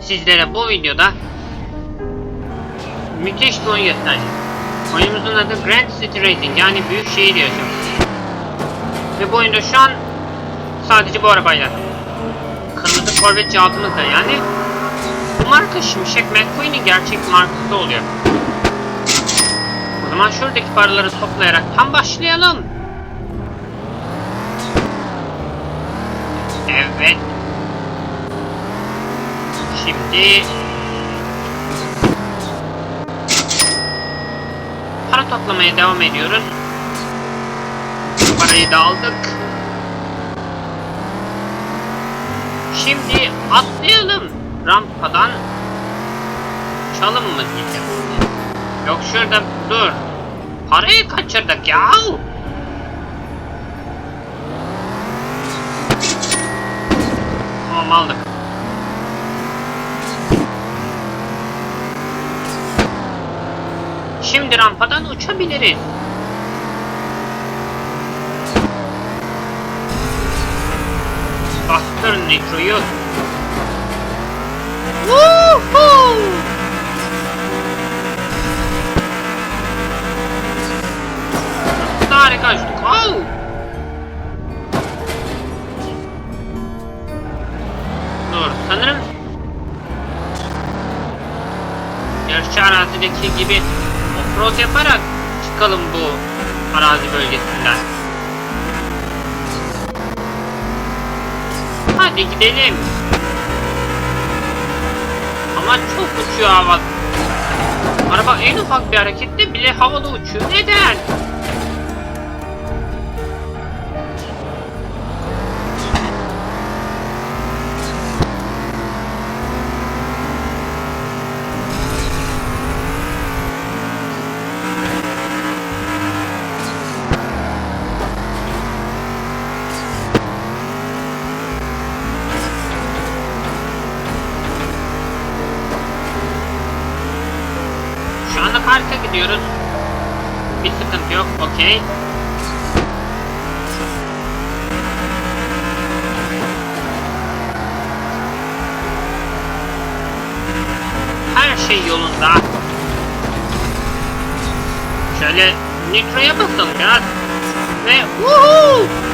sizlere bu videoda müthiş bir oyun göstereceğim. Oyunumuzun adı Grand City Racing yani büyük şehir yarışı. Ve bu oyunda şu an sadece bu arabayla. Kırmızı Corvette altımızda yani bu marka Şimşek McQueen'in gerçek markası oluyor. O zaman şuradaki paraları toplayarak tam başlayalım. Evet. Şimdi para toplamaya devam ediyoruz. Parayı da aldık. Şimdi atlayalım rampadan. Çalım mı diyeceğim. Yok şurada dur. Parayı kaçırdık ya. Tamam aldık. Şimdi rampadan uçabiliriz. Bastır nitroyu. Woohoo! Harika uçtuk. Oh! Dur sanırım yarışçı arazideki gibi offroad yaparak çıkalım bu arazi bölgesinden. Hadi gidelim. Ama çok uçuyor hava. Araba en ufak bir harekette bile havada uçuyor. Neden? Harika gidiyoruz. Bir sıkıntı yok. Okey. Her şey yolunda. Şöyle nitroya basalım biraz. Ve woohoo!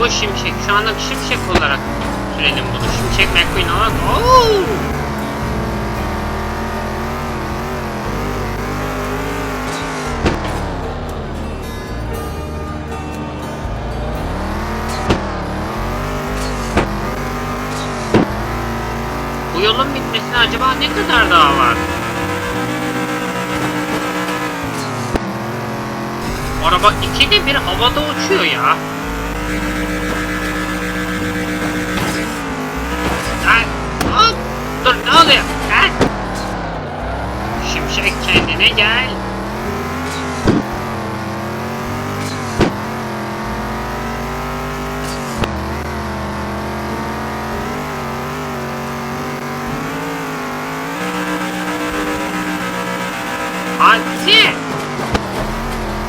Bu şimşek. Şu anlık şimşek olarak sürelim bunu. Şimşek McQueen olarak. Oo! Bu yolun bitmesine acaba ne kadar daha var? Araba ikide bir havada uçuyor ya. Lan hop dur ne oluyor? Lan. Şimşek kendine gel. Hadi.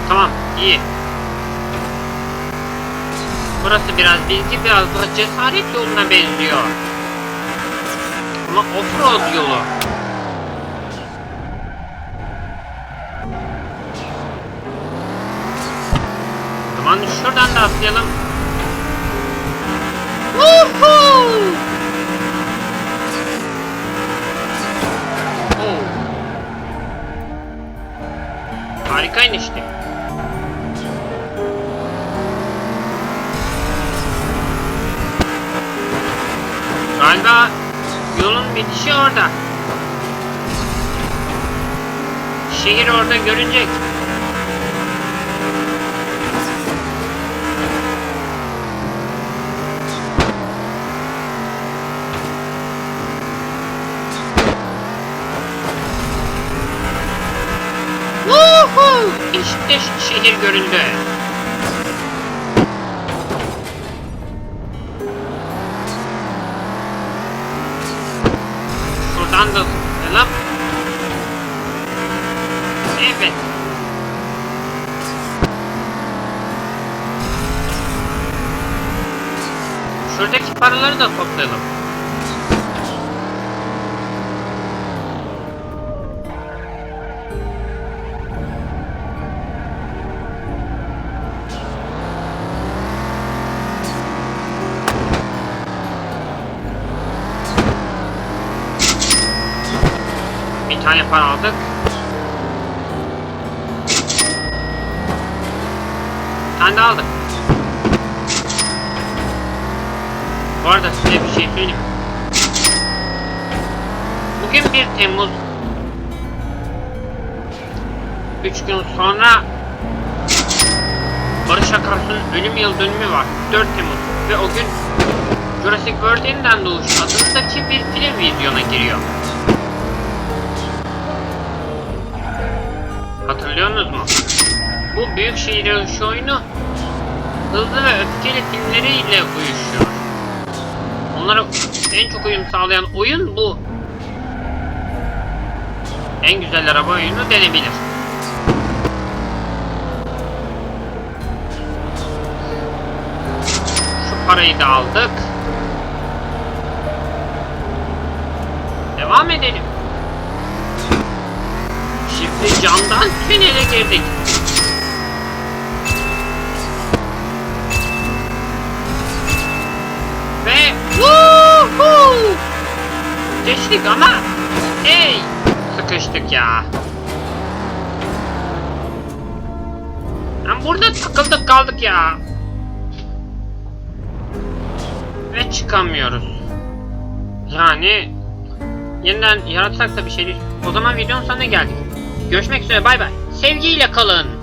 Tamam iyi. Burası biraz bilgi biraz da cesaret yoluna benziyor. Ama offroad yolu. O zaman şuradan da atlayalım. Woohoo! Oh. Harika inişti. Galiba yolun bitişi orada. Şehir orada görünecek. İşte şehir göründü. Jungle. Ne lan? Evet. Şuradaki paraları da toplayalım. Bir tane para aldık. Bir tane daha aldık. Bu arada size bir şey söyleyeyim. Bugün 1 Temmuz. 3 gün sonra Barış Akarsu'nun ölüm yıl dönümü var. 4 Temmuz. Ve o gün Jurassic World yeniden doğuş adındaki bir film vizyona giriyor. Hatırlıyorsunuz mu? Bu büyük şehir yarışı oyunu hızlı ve öfkeli filmleriyle uyuşuyor. Onlara en çok uyum sağlayan oyun bu. En güzel araba oyunu denebilir. Şu parayı da aldık. Devam edelim. Şimdi camdan tünele girdik. Ve Woohoo! Geçtik ama hey sıkıştık ya. Ben burada takıldık kaldık ya. Ve çıkamıyoruz. Yani yeniden yaratsak da bir şey değil. O zaman videonun sonuna geldik. Görüşmek üzere bay bay. Sevgiyle kalın.